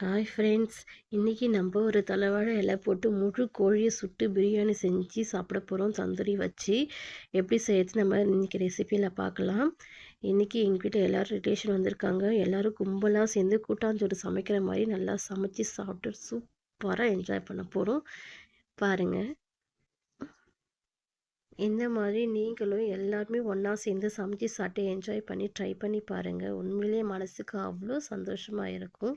Hi friends இன்றைக்கி நம்ம ஒரு தலைவாழை இலை போட்டு முழு கோழியை சுட்டு பிரியாணி செஞ்சு சாப்பிட போகிறோம் தந்தூரி வச்சு எப்படி செய்யறது நம்ம இன்றைக்கி ரெசிப்பியில் பார்க்கலாம். இன்றைக்கி எங்கள் வீட்டில் எல்லோரும் ரிலேஷன் வந்திருக்காங்க. எல்லோரும் கும்பலாக சேர்ந்து கூட்டாஞ்சோறு சமைக்கிற மாதிரி நல்லா சமைச்சு சாப்பிட்டு சூப்பராக என்ஜாய் பண்ண போகிறோம் பாருங்கள் இந்த மாதிரி நீங்களும் எல்லாருமே ஒன்றா சேர்ந்து சமைச்சு சாப்பிட்டு என்ஜாய் பண்ணி ட்ரை பண்ணி பாருங்கள் உண்மையிலேயே மனசுக்கு அவ்வளோ சந்தோஷமாக இருக்கும்.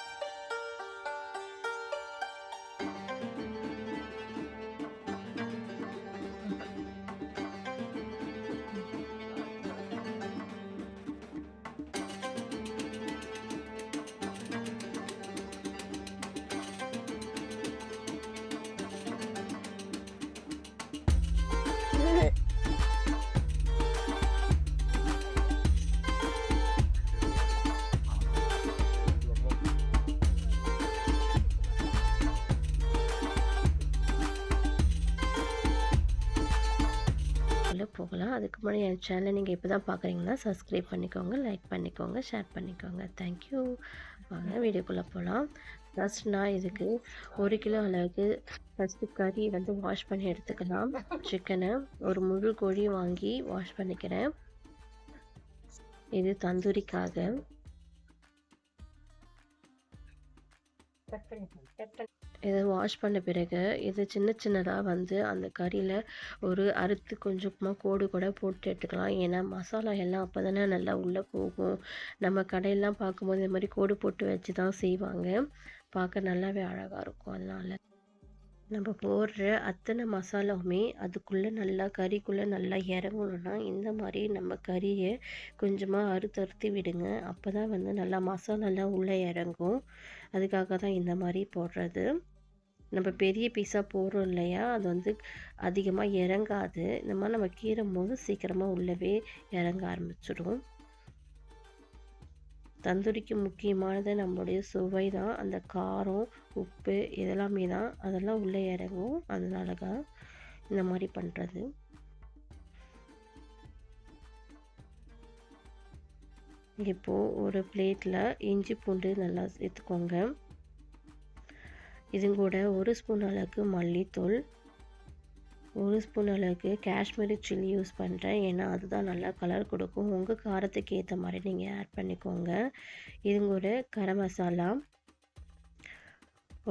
போகலாம். அதுக்கு முன்னாடி என் சேனலை நீங்கள் இப்போ தான் பார்க்குறீங்கன்னா சப்ஸ்கிரைப் பண்ணிக்கோங்க லைக் பண்ணிக்கோங்க ஷேர் பண்ணிக்கோங்க. தேங்க்யூ வாங்க வீடியோக்குள்ளே போகலாம் ஃபஸ்ட் நான் இதுக்கு ஒரு கிலோ அளவுக்கு ஃபஸ்ட்டு கறி வந்து வாஷ் பண்ணி எடுத்துக்கலாம். சிக்கனை ஒரு முழு கோழி வாங்கி வாஷ் பண்ணிக்கிறேன். இது தந்தூரிக்காக. இதை வாஷ் பண்ண பிறகு இது சின்ன சின்னதாக வந்து அந்த கறியில் ஒரு அறுத்து கொஞ்சமாக கோடு கூட போட்டு எடுத்துக்கலாம். ஏன்னா மசாலா எல்லாம் அப்போ தானே நல்லா உள்ளே போகும். நம்ம கடையெல்லாம் பார்க்கும்போது இந்த மாதிரி கோடு போட்டு வச்சு தான் செய்வாங்க. பார்க்க நல்லாவே அழகாக இருக்கும் அதனால். நம்ம போடுற அத்தனை மசாலாவுமே அதுக்குள்ளே நல்லா கறிக்குள்ளே நல்லா இறங்கணுன்னா இந்த மாதிரி நம்ம கறியை கொஞ்சமாக அறுத்து அறுத்து விடுங்க. அப்போ தான் வந்து நல்லா மசாலாலாம் உள்ளே இறங்கும். அதுக்காக தான் இந்த மாதிரி போடுறது. நம்ம பெரிய பீஸாக போடுறோம் இல்லையா? அது வந்து அதிகமாக இறங்காது. இந்த மாதிரி நம்ம கீறும் போது சீக்கிரமாக உள்ளவே இறங்க ஆரம்பிச்சிடும். தந்தூரிக்கு முக்கியமானது நம்மளுடைய சுவை தான். அந்த காரம் உப்பு இதெல்லாமே தான். அதெல்லாம் உள்ளே இறங்கும். அதனால தான் இந்த மாதிரி பண்ணுறது இப்போது ஒரு பிளேட்டில் இஞ்சி பூண்டு நல்லா சேர்த்துக்கோங்க. இது கூட ஒரு ஸ்பூன் அளவுக்கு மல்லித்தூள் ஒரு ஸ்பூன் அளவுக்கு காஷ்மீரி சில்லி யூஸ் பண்ணுறேன் ஏன்னா அதுதான் நல்லா கலர் கொடுக்கும். உங்கள் காரத்துக்கு ஏற்ற மாதிரி நீங்கள் ஆட் பண்ணிக்கோங்க. இது கூட கரம் மசாலா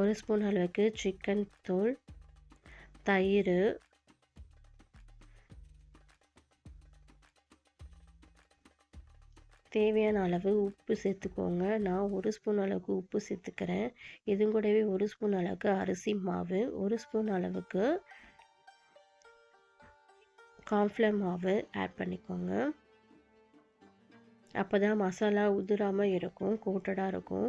ஒரு ஸ்பூன் அளவுக்கு சிக்கன் தூள் தயிர் தேவையான அளவு உப்பு சேர்த்துக்கோங்க. நான் ஒரு ஸ்பூன் அளவுக்கு உப்பு சேர்த்துக்கிறேன். இது கூடவே ஒரு ஸ்பூன் அளவுக்கு அரிசி மாவு ஒரு ஸ்பூன் அளவுக்கு கார்ன்ஃப்ளவர் மாவு ஆட் பண்ணிக்கோங்க. அப்போ தான் மசாலா உதிராமல் இருக்கும் கோட்டடாக இருக்கும்.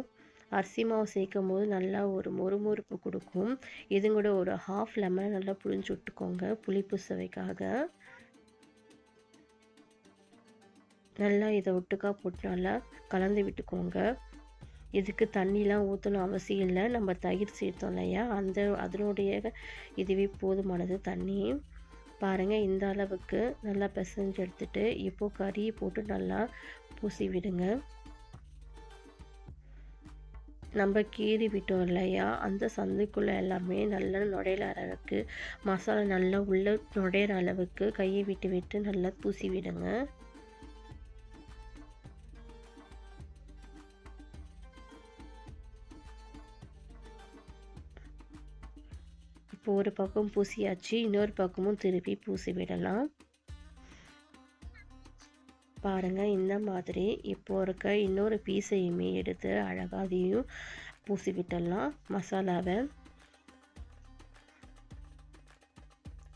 அரிசி மாவு சேர்க்கும் போது நல்லா ஒரு மொறுமொறுப்பு கொடுக்கும். இது கூட ஒரு ஹாஃப் லெமன் நல்லா புளிஞ்சு விட்டுக்கோங்க புளிப்பு சுவைக்காக. நல்லா இதை ஒட்டுக்காக போட்டு நல்லா கலந்து விட்டுக்கோங்க. இதுக்கு தண்ணிலாம் ஊற்றணும் அவசியம் இல்லை. நம்ம தயிர் சேர்த்தோம் இல்லையா? அந்த அதனுடைய இதுவே போதுமானது தண்ணி. பாருங்கள் இந்த அளவுக்கு நல்லா பிசைஞ்சு எடுத்துட்டு இப்போது கறி போட்டு நல்லா பூசி விடுங்க. நம்ம கீறி விட்டோம் இல்லையா? அந்த சந்தைக்குள்ளே எல்லாமே நல்லா நுழையிற அளவுக்கு மசாலா நல்லா உள்ளே நுழையிற அளவுக்கு கையை விட்டு விட்டு நல்லா பூசி விடுங்க. ஒரு பக்கம் பூசியாச்சு இன்னொரு பக்கமும் திருப்பி பூசி விடலாம் பாருங்கள் இந்த மாதிரி இப்போ இருக்க இன்னொரு பீஸையுமே எடுத்து அழகாதையும் பூசி விட்டுடலாம் மசாலாவை.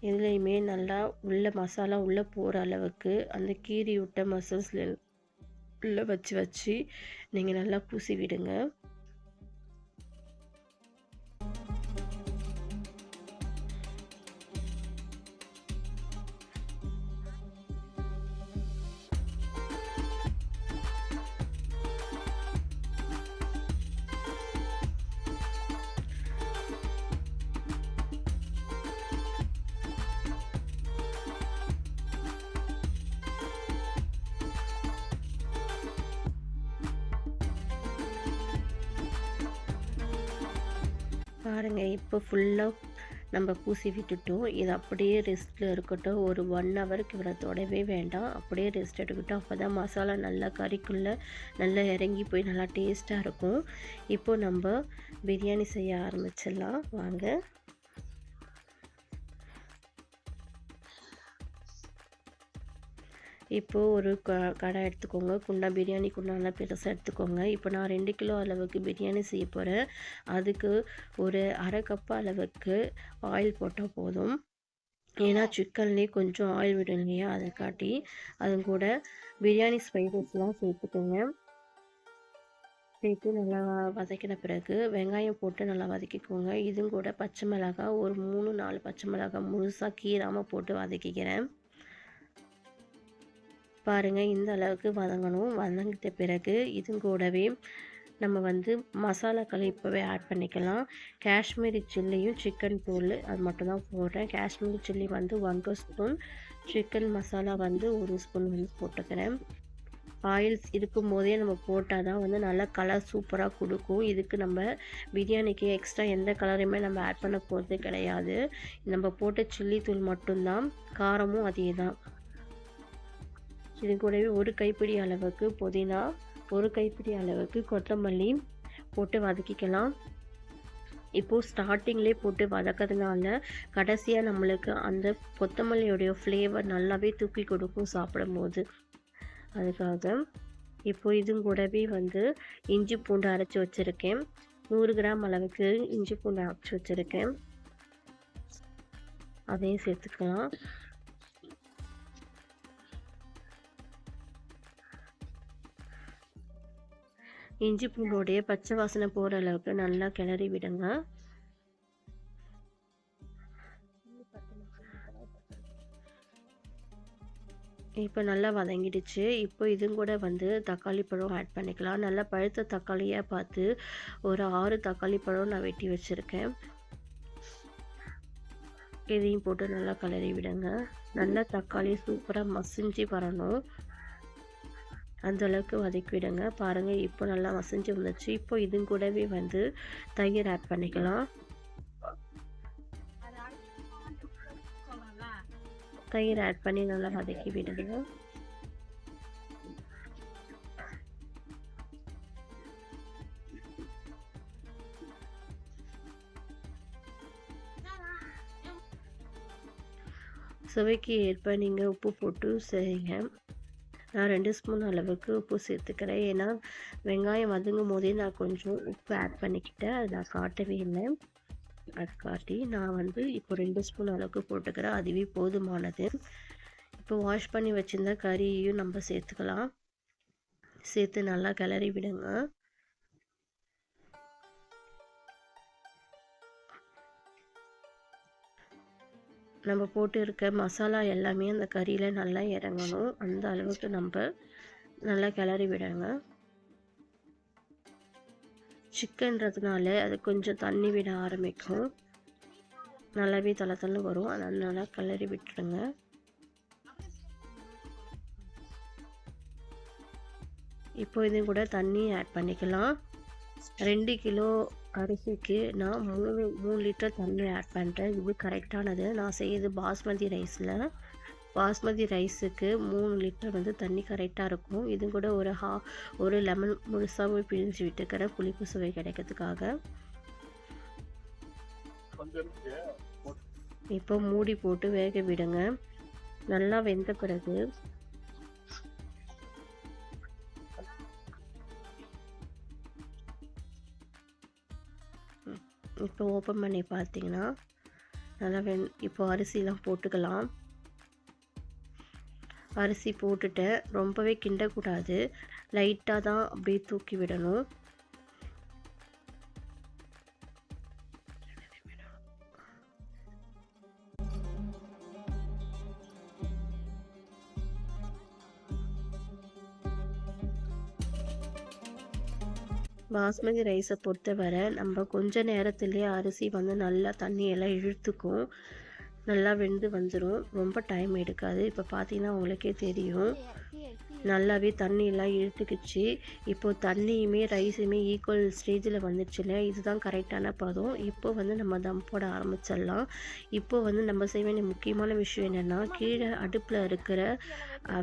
இதுலேயுமே நல்லா உள்ள மசாலா உள்ளே போகிற அளவுக்கு அந்த கீரி விட்ட மசில்ஸில் உள்ளே வச்சு வச்சு நீங்கள் நல்லா பூசி விடுங்க பாருங்கள் இப்போ ஃபுல்லாக நம்ம பூசி விட்டுட்டோம். இது அப்படியே ரெஸ்ட்டில் இருக்கட்டும். ஒரு ஒன் ஹவருக்கு இவரை தொடவே வேண்டாம். அப்படியே ரெஸ்ட் எடுக்கட்டும். அப்போ தான் மசாலா நல்லா கறிக்குள்ளே நல்லா இறங்கி போய் நல்லா டேஸ்ட்டாக இருக்கும். இப்போது நம்ம பிரியாணி செய்ய ஆரம்பிச்சிடலாம். வாங்க. இப்போது ஒரு க கடை எடுத்துக்கோங்க. குண்டா பிரியாணி குண்டான பெருசாக எடுத்துக்கோங்க. இப்போ நான் ரெண்டு கிலோ அளவுக்கு பிரியாணி செய்ய போகிறேன் அதுக்கு ஒரு அரை கப் அளவுக்கு ஆயில் போட்டால் போதும். ஏன்னா சிக்கன்லேயே கொஞ்சம் ஆயில் விடும் இல்லையா? அதை காட்டி அது கூட பிரியாணி ஸ்பைசஸ்லாம் சேர்த்துக்கோங்க. சேர்த்து நல்லா வதக்கின பிறகு வெங்காயம் போட்டு நல்லா வதக்கிக்கோங்க. இதுவும் கூட பச்சை மிளகாய் ஒரு மூணு நாலு பச்சை மிளகாய் முழுசாக கீராமல் போட்டு வதக்கிக்கிறேன். பாருங்கள் இந்த அளவுக்கு வதங்கணும். வதங்கிட்ட பிறகு இது கூடவே நம்ம வந்து மசாலாக்களை இப்போவே ஆட் பண்ணிக்கலாம். காஷ்மீரி சில்லியும் சிக்கன் தூள் அது மட்டும்தான் போடுறேன். காஷ்மீரி சில்லி வந்து ஒன்றரை ஸ்பூன் சிக்கன் மசாலா வந்து ஒரு ஸ்பூன் வந்து போட்டுக்கிறேன். ஆயில்ஸ் இருக்கும் போதே நம்ம போட்டால் தான் வந்து நல்லா கலர் சூப்பராக கொடுக்கும். இதுக்கு நம்ம பிரியாணிக்கு எக்ஸ்ட்ரா எந்த கலரையுமே நம்ம ஆட் பண்ண போகிறது கிடையாது. நம்ம போட்ட சில்லி தூள் மட்டும்தான் காரமும் அதே தான் இது கூடவே ஒரு கைப்பிடி அளவுக்கு புதினா ஒரு கைப்பிடி அளவுக்கு கொத்தமல்லி போட்டு வதக்கிக்கலாம். இப்போது ஸ்டார்டிங்லேயே போட்டு வதக்கிறதுனால கடைசியாக நம்மளுக்கு அந்த கொத்தமல்லியோடைய ஃப்ளேவர் நல்லாவே தூக்கி கொடுக்கும் சாப்பிடும்போது. அதுக்காக இப்போது இதுவும் கூடவே வந்து இஞ்சி பூண்டு அரைச்சி வச்சுருக்கேன். நூறு கிராம் அளவுக்கு இஞ்சி பூண்டு அரைச்சி வச்சுருக்கேன். அதையும் சேர்த்துக்கலாம். இஞ்சி பூண்டோடைய பச்சை வாசனை போகிற அளவுக்கு நல்லா கிளறி விடுங்க. இப்போ நல்லா வதங்கிடுச்சு. இப்போ இதுவும் கூட வந்து தக்காளி பழம் ஆட் பண்ணிக்கலாம். நல்லா பழுத்த தக்காளியாக பார்த்து ஒரு ஆறு தக்காளி பழம் நான் வெட்டி வச்சுருக்கேன். இதையும் போட்டு நல்லா கிளறி விடுங்க. நல்லா தக்காளி சூப்பராக மசிஞ்சு வரணும். அந்தளவுக்கு வதக்கி விடுங்க பாருங்கள் இப்போ நல்லா மசிஞ்சு வந்துச்சு. இப்போ இது கூடவே வந்து தயிர் ஆட் பண்ணிக்கலாம். தயிர் ஆட் பண்ணி நல்லா வதக்கி விடுங்க. சுவைக்கு ஏற்ப நீங்கள் உப்பு போட்டு செய்யுங்க. நான் ரெண்டு ஸ்பூன் அளவுக்கு உப்பு சேர்த்துக்கிறேன். ஏன்னா வெங்காயம் வதங்கும் போதே நான் கொஞ்சம் உப்பு ஆட் பண்ணிக்கிட்டேன். அது நான் காட்டவே இல்லை. அது காட்டி நான் வந்து இப்போ ரெண்டு ஸ்பூன் அளவுக்கு போட்டுக்கிறேன். அதுவே போதுமானது. இப்போ வாஷ் பண்ணி வச்சுருந்த கறியையும் நம்ம சேர்த்துக்கலாம். சேர்த்து நல்லா கிளறி விடுங்க. நம்ம போட்டு இருக்க மசாலா எல்லாமே அந்த கறியில் நல்லா இறங்கணும். அந்த அளவுக்கு நம்ம நல்லா கிளறி விடுங்க. சிக்கன்றதுனால அது கொஞ்சம் தண்ணி விட ஆரம்பிக்கும். நல்லாவே தலை தலை வரும். அதனால் நல்லா கிளறி விட்டுருங்க இப்போ இதையும் கூட தண்ணி ஆட் பண்ணிக்கலாம். ரெண்டு கிலோ அரிசிக்கு நான் மூணு மூணு லிட்டர் தண்ணி ஆட் பண்ணுறேன் இது கரெக்டானது நான் செய்யுது பாஸ்மதி ரைஸில் பாஸ்மதி ரைஸுக்கு மூணு லிட்டர் வந்து தண்ணி கரெக்டாக இருக்கும். இது கூட ஒரு ஹா ஒரு லெமன் முழுசாகவே பிழிஞ்சு விட்டுக்கிறேன் புளிப்பு சுவை கிடைக்கிறதுக்காக. இப்போ மூடி போட்டு வேக விடுங்க. நல்லா வெந்த பிறகு இப்போ ஓப்பன் பண்ணி பார்த்தீங்கன்னா நல்லா வெந் இப்போ அரிசிலாம் போட்டுக்கலாம். அரிசி போட்டுட்டு ரொம்பவே கிண்டக்கூடாது. லைட்டாக தான் அப்படியே தூக்கி விடணும். பாஸ்மதி ரைஸை பொறுத்தவரை நம்ம கொஞ்ச நேரத்துலேயே அரிசி வந்து நல்லா தண்ணியெல்லாம் இழுத்துக்கும். நல்லா வெந்து வந்துடும் ரொம்ப டைம் எடுக்காது. இப்போ பார்த்தீங்கன்னா உங்களுக்கே தெரியும். நல்லாவே தண்ணியெல்லாம் இழுத்துக்கிச்சு. இப்போது தண்ணியுமே ரைஸுமே ஈக்குவல் ஸ்டேஜில் வந்துடுச்சுல இதுதான் கரெக்டான பதம். இப்போ வந்து நம்ம தம் போட ஆரம்பிச்சிடலாம். இப்போ வந்து நம்ம செய்ய வேண்டிய முக்கியமான விஷயம் என்னென்னா கீழே அடுப்பில் இருக்கிற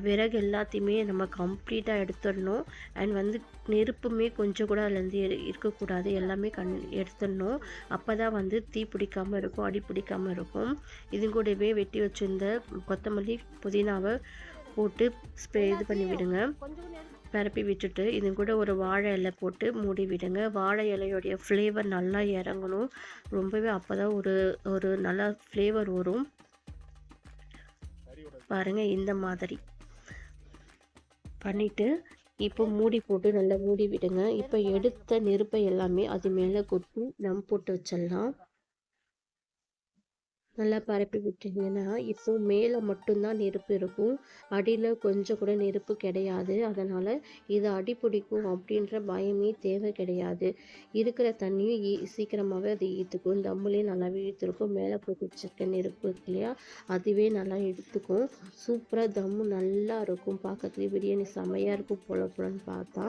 விறகு எல்லாத்தையுமே நம்ம கம்ப்ளீட்டாக எடுத்துடணும். அண்ட் வந்து நெருப்புமே கொஞ்சம் கூட அதுலேருந்து இருக்கக்கூடாது. எல்லாமே கண் எடுத்துடணும். அப்போ தான் வந்து தீ பிடிக்காமல் இருக்கும் அடி பிடிக்காமல் இருக்கும். இது கூடவே வெட்டி வச்சிருந்த கொத்தமல்லி புதினாவை போட்டு ஸ்ப்ரே இது பண்ணி விடுங்க பரப்பி விட்டுட்டு இது கூட ஒரு வாழை இலை போட்டு மூடி விடுங்க. வாழை இலையோடைய ஃப்ளேவர் நல்லா இறங்கணும். ரொம்பவே அப்போ தான் ஒரு ஒரு நல்ல ஃப்ளேவர் வரும். பாருங்கள் இந்த மாதிரி. பண்ணிவிட்டு இப்போ மூடி போட்டு நல்லா மூடி விடுங்க. இப்போ எடுத்த நெருப்பை எல்லாமே அது மேலே கொட்டி நம் போட்டு வச்சிடலாம். நல்லா பரப்பி விட்டீங்கன்னா இப்போ மேலே மட்டும்தான் நெருப்பு இருக்கும். அடியில் கொஞ்சம் கூட நெருப்பு கிடையாது. அதனால் இது அடி பிடிக்கும் அப்படின்ற பயமே தேவை கிடையாது. இருக்கிற தண்ணியும் ஈ சீக்கிரமாகவே அது ஈர்த்துக்கும். தம்முலேயே நல்லாவே இழுத்துருக்கும் மேலே போட்டு நெருப்பு இருக்கு இல்லையா? அதுவே நல்லா எடுத்துக்கும். சூப்பராக தம்மு நல்லா இருக்கும். பார்க்கறதுலேயே பிரியாணி செமையாக இருக்கும் போல பொலன்னு பார்த்தா.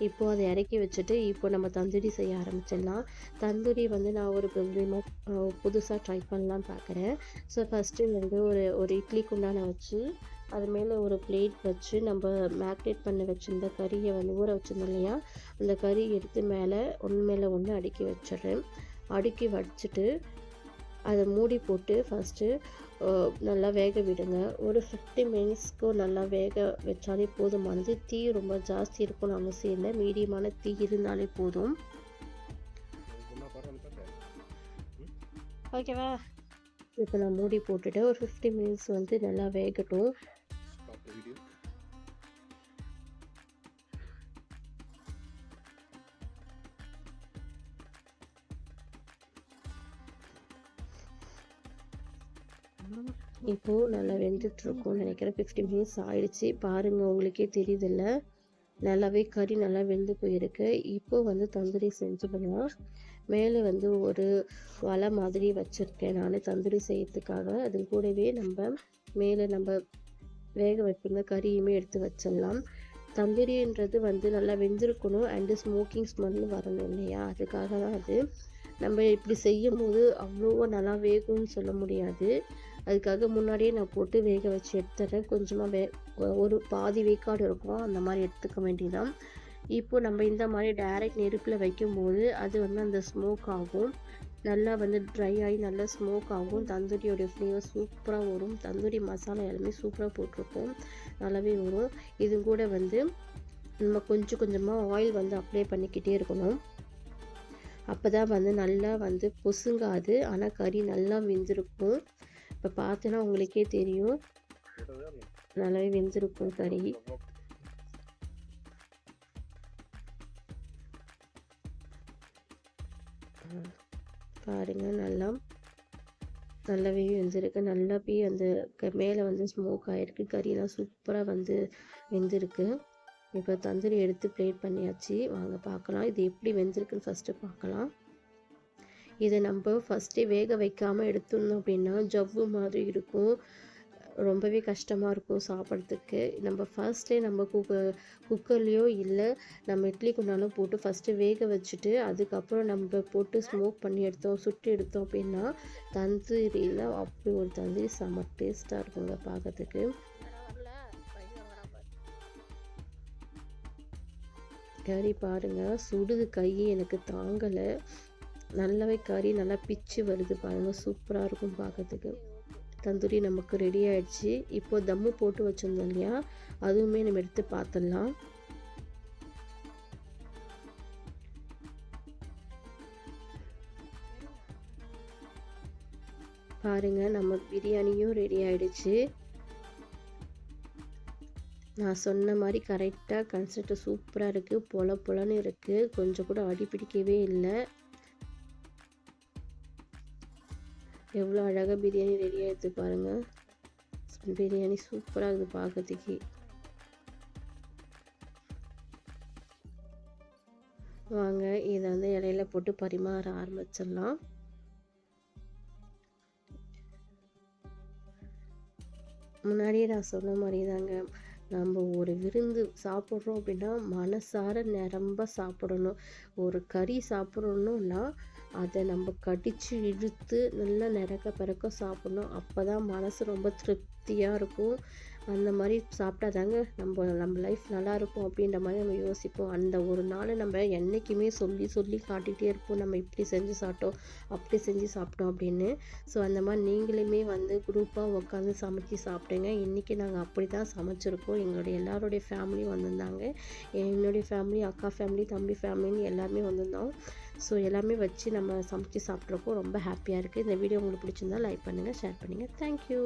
இப்போது அதை இறக்கி வச்சுட்டு இப்போ நம்ம தந்தூரி செய்ய ஆரம்பிச்சிடலாம். தந்தூரி வந்து நான் ஒரு விதமாக புதுசாக ட்ரை பண்ணலான்னு பார்க்குறேன். ஸோ ஃபஸ்ட்டு வந்து ஒரு ஒரு இட்லி குண்டான வச்சு அது மேலே ஒரு பிளேட் வச்சு நம்ம மேக்னேட் பண்ண வச்சுருந்த கறியை வந்து ஊற வச்சுருந்தோம் இல்லையா? அந்த கறி எடுத்து மேலே ஒன்று மேலே ஒன்று அடுக்கி வச்சிடுறேன். அடுக்கி வச்சுட்டு அதை மூடி போட்டு ஃபஸ்ட்டு நல்லா வேக விடுங்க. ஒரு ஃபிஃப்டி மினிட்ஸ்க்கு நல்லா வேக வச்சாலே போதுமானது தீ ரொம்ப ஜாஸ்தி இருக்கும்னு அவசியம் இல்லை. மீடியமான தீ இருந்தாலே போதும். ஓகேவா? இப்போ நான் மூடி போட்டுட்டு ஒரு ஃபிஃப்டி மினிட்ஸ் வந்து நல்லா வேகட்டும். இப்போது நல்லா வெந்துட்டுருக்கும்னு நினைக்கிறேன். ஃபிஃப்டி மினிட்ஸ் ஆயிடுச்சு. பாருங்கள் உங்களுக்கே தெரியுதில்ல. நல்லாவே கறி நல்லா வெந்து போயிருக்கு. இப்போ வந்து தந்தூரி செஞ்சு பண்ணலாம் மேலே வந்து ஒரு வலை மாதிரி வச்சுருக்கேன் நான் தந்தூரி செய்யறதுக்காக. அது கூடவே நம்ம மேலே நம்ம வேக வைப்பிருந்த கறியுமே எடுத்து வச்சிடலாம். தந்தூரின்றது வந்து நல்லா வெந்திருக்கணும். அண்டு ஸ்மோக்கிங் ஸ்மெல் வரணும் இல்லையா? அதுக்காக தான் அது. நம்ம இப்படி செய்யும் போது அவ்வளோ நல்லா வேகும்னு சொல்ல முடியாது. அதுக்காக முன்னாடியே நான் போட்டு வேக வச்சு எடுத்துறேன் கொஞ்சமாக வே ஒரு பாதி வேக்காடு இருக்கும். அந்த மாதிரி எடுத்துக்க வேண்டியதான் இப்போ நம்ம இந்த மாதிரி டைரக்ட் நெருப்பில் வைக்கும்போது அது வந்து அந்த ஸ்மோக் ஆகும். நல்லா வந்து ட்ரை ஆகி நல்லா ஸ்மோக் ஆகும். தந்தூரியோடைய ஃப்ளேவர் சூப்பராக வரும். தந்தூரி மசாலா எல்லாமே சூப்பராக போட்டிருக்கும். நல்லாவே வரும். இது கூட வந்து நம்ம கொஞ்சம் கொஞ்சமாக ஆயில் வந்து அப்ளை பண்ணிக்கிட்டே இருக்கணும். அப்போ தான் வந்து நல்லா வந்து பொசுங்காது. ஆனால் கறி நல்லா வெந்திருக்கும். இப்போ பார்த்தோன்னா உங்களுக்கே தெரியும். நல்லாவே வெந்திருக்கும் கறி பாருங்க நல்லா நல்லாவே வெந்திருக்கு. போய் அந்த க மேலே வந்து ஸ்மோக் ஆகிருக்கு கறியெல்லாம் சூப்பராக வந்து வெந்திருக்கு. இப்போ தந்தூரி எடுத்து பிளேட் பண்ணியாச்சு. வாங்க பார்க்கலாம் இது எப்படி வெந்திருக்குன்னு ஃபஸ்ட்டு பார்க்கலாம் இதை நம்ம ஃபஸ்ட்டே வேக வைக்காமல் எடுத்துருந்தோம் அப்படின்னா ஜவ்வு மாதிரி இருக்கும். ரொம்பவே கஷ்டமாக இருக்கும் சாப்பிட்றதுக்கு. நம்ம ஃபர்ஸ்ட்டே நம்ம குக்கர் குக்கர்லேயோ இல்லை நம்ம இட்லி குண்டாலும் போட்டு ஃபஸ்ட்டு வேக வச்சுட்டு அதுக்கப்புறம் நம்ம போட்டு ஸ்மோக் பண்ணி எடுத்தோம் சுட்டு எடுத்தோம் அப்படின்னா தந்தூரியில் அப்படி ஒரு தந்தூரி செம்ம டேஸ்ட்டாக இருக்குங்க பார்க்கறதுக்கு கறி பாருங்க சுடுது கை எனக்கு தாங்கலை. நல்லாவே கறி நல்லா பிச்சு வருது பாருங்கள் சூப்பராக இருக்கும் பார்க்கறதுக்கு தந்தூரி நமக்கு ரெடி ஆகிடுச்சு இப்போ தம்மு போட்டு வச்சிருந்தோம் இல்லையா? அதுவுமே நம்ம எடுத்து பார்த்துடலாம் பாருங்கள் நம்ம பிரியாணியும் ரெடி ஆகிடுச்சு நான் சொன்ன மாதிரி கரெக்டாக கன்செப்ட் சூப்பராக இருக்குது பொல பொலன்னு இருக்குது கொஞ்சம் கூட அடி பிடிக்கவே இல்லை. எவ்வளோ அழகாக பிரியாணி ரெடி ஆகிடுது பாருங்கள் பிரியாணி சூப்பராக இருக்குது பார்க்கறதுக்கு வாங்க இதை வந்து இலையில போட்டு பரிமாற ஆரம்பிச்சிடலாம் முன்னாடியே நான் சொன்ன மாதிரி தாங்க. நம்ம ஒரு விருந்து சாப்பிட்றோம் அப்படின்னா, மனசார நிரம்ப சாப்பிடணும். ஒரு கறி சாப்பிடணும்னா, அதை நம்ம கடித்து இழுத்து நல்லா நிறக்க சாப்பிட்ணும் அப்போ தான் மனசு ரொம்ப திருப்தியாக இருக்கும். அந்த மாதிரி சாப்பிட்டா தாங்க நம்ம நம்ம லைஃப் நல்லாயிருக்கும் அப்படின்ற மாதிரி நம்ம யோசிப்போம். அந்த ஒரு நாள் நம்ம என்றைக்குமே சொல்லி சொல்லி காட்டிகிட்டே இருப்போம். நம்ம இப்படி செஞ்சு சாப்பிட்டோம், அப்படி செஞ்சு சாப்பிட்டோம் அப்படின்னு. ஸோ அந்த மாதிரி நீங்களுமே வந்து குரூப்பாக உட்காந்து சமைச்சு சாப்பிடுங்க. இன்றைக்கி நாங்கள் அப்படி தான் சமைச்சிருக்கோம். எங்களுடைய எல்லாருடைய ஃபேமிலியும் வந்திருந்தாங்க. என்னுடைய ஃபேமிலி, அக்கா ஃபேமிலி, தம்பி ஃபேமிலின்னு எல்லாமே வந்திருந்தோம். ஸோ எல்லாமே வச்சு நம்ம சமைச்சு சாப்பிட்றப்போ ரொம்ப ஹாப்பியாக இருக்குது இந்த வீடியோ உங்களுக்கு பிடிச்சிருந்தா லைக் பண்ணுங்கள் ஷேர் பண்ணுங்கள் தேங்க் யூ.